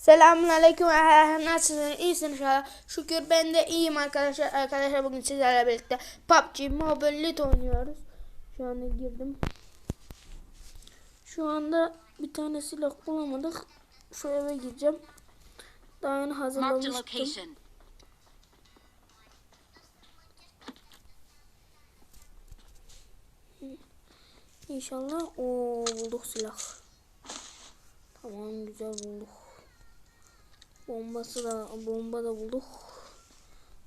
Selamun aleyküm nasılsınız? İyisiniz inşallah. Şükür ben de iyiyim arkadaşlar. Arkadaşlar bugün sizlerle birlikte PUBG Mobile Lite oynuyoruz. Şu anda girdim. Şu anda bir tane silah bulamadık. Şu eve gireceğim. Daha yeni hazırlamıştım. İnşallah o bulduk silah. Tamam güzel bulduk. Bombası da bomba da bulduk.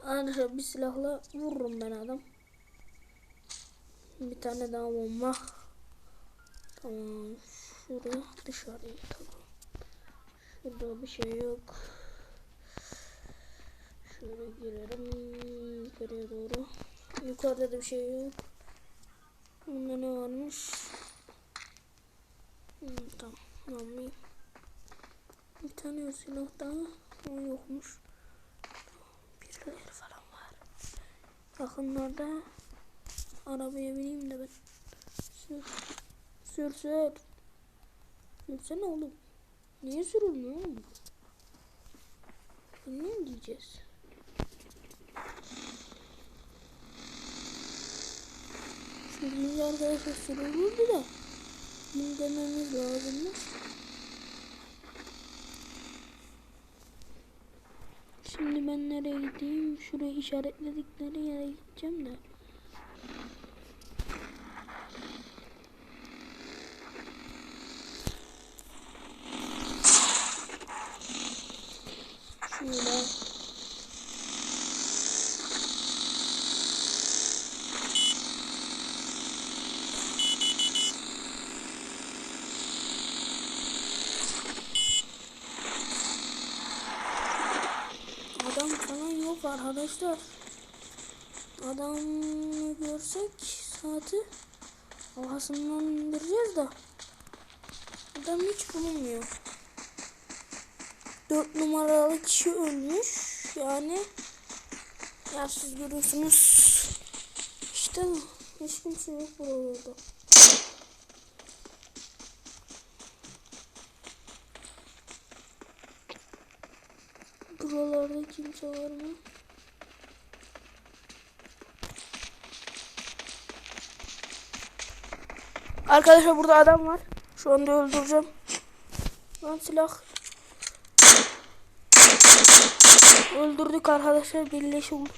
Arkadaşlar bir silahla vururum ben adam. Bir tane daha bomba. Tamam. Şuraya dışarıya tamam. Şurada bir şey yok. Şöyle girelim. Yukarıya doğru. Yukarıda da bir şey yok. Bunda ne varmış? Hmm, tamam. Tamam. Tane silah daha. O yokmuş. Birileri falan var. Yakınlarda arabaya bineyim de ben. Sür. Sür sür. Sürsene oğlum. Niye sürülmüyor oğlum? Ne diyeceğiz? Sürünce arkadaşlar sürülürdü de. Bunu dememiz lazımmış. Şimdi ben nereye gideyim? Şuraya işaretledikleri yere gideceğim de. Şöyle. Adam falan yok arkadaşlar. Adam görsek saati havasından indireceğiz de adam hiç bulunmuyor. Dört numaralı kişi ölmüş. Yani ya siz görüyorsunuz. İşte. Hiç kimse yok buralarda. Buralarda kimse var mı? Arkadaşlar burada adam var. Şu anda öldüreceğim. Lan silah. Öldürdük arkadaşlar. Birleşi oldu.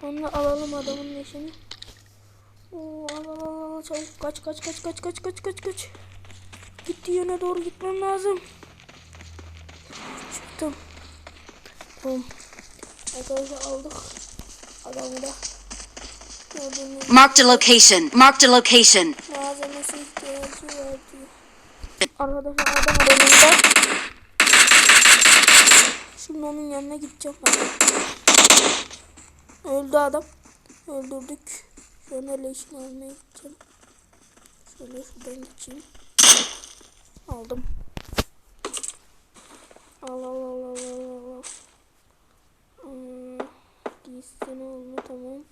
Sonra alalım adamın leşini. Oo, al al al al çabuk kaç kaç kaç kaç kaç kaç kaç kaç. Gitti yöne doğru gitmem lazım. Çıktım. Tamam. Arkadaşlar aldık. Adamı da. Gördüğünüz Marked a location. Marked a location. malzemesi ihtiyacı var diyor. Arkadaşlar adam önümde. Şimdi onun yanına gideceğim ben. Öldü adam. Öldürdük. Sonra leşini almaya gideceğim. Şöyle şuradan geçeyim. Aldım. Al al al al al al. al. Hmm, giysisini oldu tamam.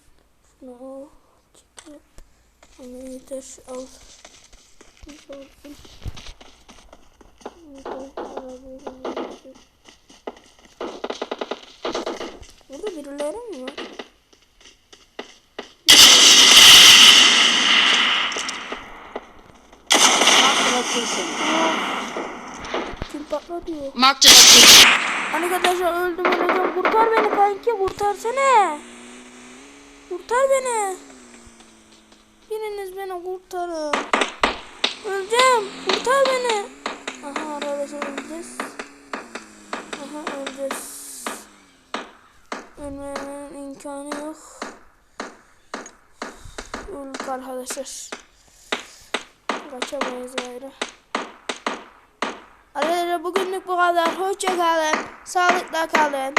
Şunu al. Çekil. Ama yeter al. Nasıl olsun? Burada birileri mi var? Marked a location. Kim patlatıyor? Marked a location. Arkadaşlar öldüm öleceğim. Kurtar beni kanki kurtarsana. Kurtar beni. Biriniz beni kurtarın. Öleceğim. Kurtar beni. Aha arkadaşlar öleceğiz. Aha öleceğiz. Ölmenin imkanı yok. Öldük arkadaşlar. Kaçamayız gayrı. Arkadaşlar bugünlük bu kadar. Hoşça kalın. Sağlıkla kalın.